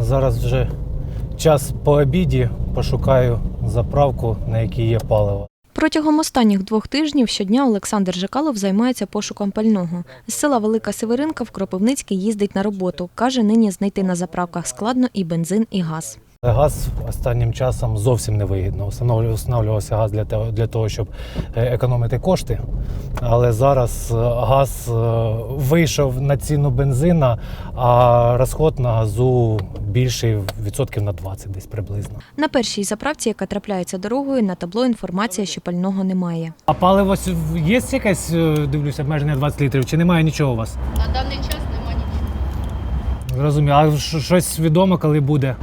Зараз вже час по обіді. Пошукаю заправку, на якій є паливо. Протягом останніх двох тижнів щодня Олександр Жикалов займається пошуком пального. З села Велика Северинка в Кропивницький їздить на роботу. Каже, нині знайти на заправках складно і бензин, і газ. Газ останнім часом зовсім не вигідно. Встановлю- Встановлювався газ для того, для того, щоб е, економити кошти. Але зараз е, газ е, вийшов на ціну бензина, а розход на газу більший відсотків на 20 десь приблизно. На першій заправці, яка трапляється дорогою, на табло інформація, що пального немає. А паливо є якесь, дивлюся, обмеження 20 літрів, чи немає нічого у вас? На даний час нема нічого. Зрозуміло. А щось відомо, коли буде?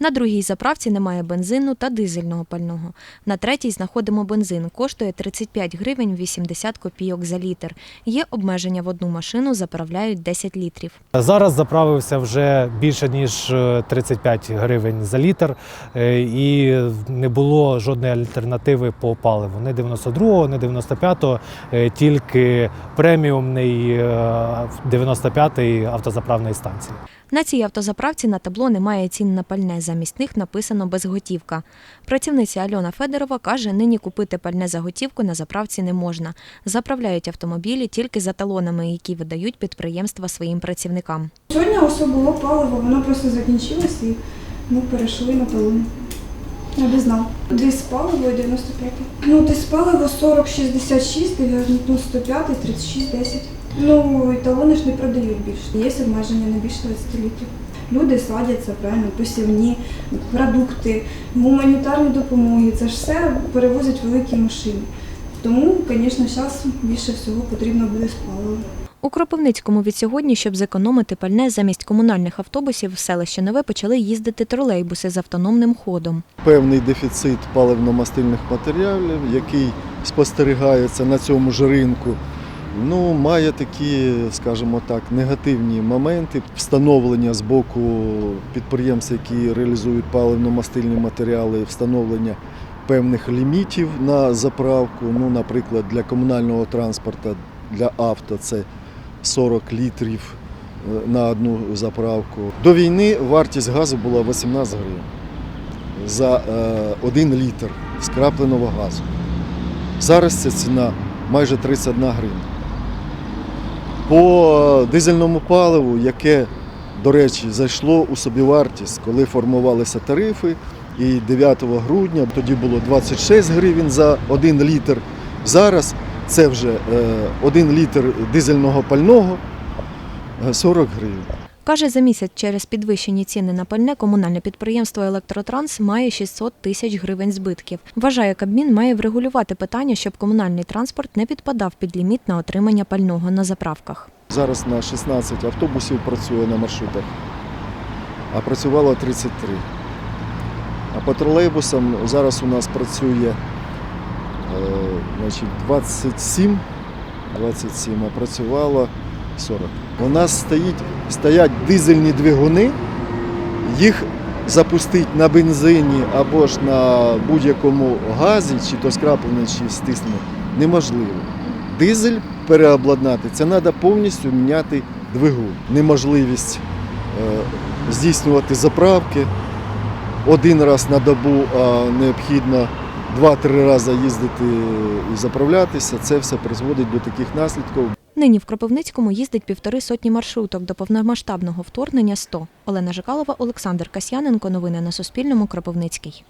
На другій заправці немає бензину та дизельного пального. На третій знаходимо бензин. Коштує 35 гривень 80 копійок за літр. Є обмеження в одну машину, заправляють 10 літрів. Зараз заправився вже більше ніж е, 35 гривень за літр, е, і не було жодної альтернативи по паливу. Не 92-го, не 95-го, е, тільки преміумний е, 95-й автозаправної станції. На цій автозаправці на табло немає цін на пальне. Замість них написано безготівка. Працівниця Альона Федорова каже, нині купити пальне за готівку на заправці не можна. Заправляють автомобілі тільки за талонами, які видають підприємства своїм працівникам. Сьогодні особливо паливо, воно просто закінчилось і ми перейшли на талон. Я би знав. Десь паливо і 95. Ну, десь паливо 40, 66, 95, 36, 10. Ну, і талони ж не продають більше. Є обмеження не більше 20 літрів. Люди садяться, правильно, посівні, продукти, гуманітарні допомоги. Це ж все перевозять великі машини. Тому, звісно, зараз більше всього потрібно буде з паливом. У Кропивницькому від сьогодні, щоб зекономити пальне, замість комунальних автобусів в селище Нове почали їздити тролейбуси з автономним ходом. певний дефіцит паливно-мастильних матеріалів, який спостерігається на цьому ж ринку. Ну, має такі, скажімо так, негативні моменти встановлення з боку підприємств, які реалізують паливно-мастильні матеріали, встановлення певних лімітів на заправку. Ну, наприклад, для комунального транспорту, для авто це 40 літрів е, на одну заправку. До війни вартість газу була 18 гривень за 1 літр скрапленого газу. Зараз ця ціна майже 31 гривня. По дизельному паливу, яке, до речі, зайшло у собівартість, коли формувалися тарифи, і 9 грудня тоді було 26 гривень за 1 літр. Зараз це вже 1 літр дизельного пального е, 40 гривень. Каже, за місяць через підвищені ціни на пальне комунальне підприємство Електротранс має 600 тисяч гривень збитків. Вважає, Кабмін має врегулювати питання, щоб комунальний транспорт не підпадав під ліміт на отримання пального на заправках. Зараз на 16 автобусів працює на маршрутах, а працювало 33. А по тролейбусам зараз у нас працює е, значить, 27, 27, а працювало 40. У нас стоїть, стоять дизельні двигуни, їх запустити на бензині або ж на будь-якому газі, чи то скраплений, чи стислений, неможливо. Дизель переобладнати, це треба повністю міняти двигун. Неможливість е, здійснювати заправки один раз на добу, а необхідно два-три рази їздити і заправлятися. Це все призводить до таких наслідків. Нині в Кропивницькому їздить півтори сотні маршруток до повномасштабного вторгнення 100. Олена Жикалова, Олександр Касьяненко. Новини на Суспільному. Кропивницький.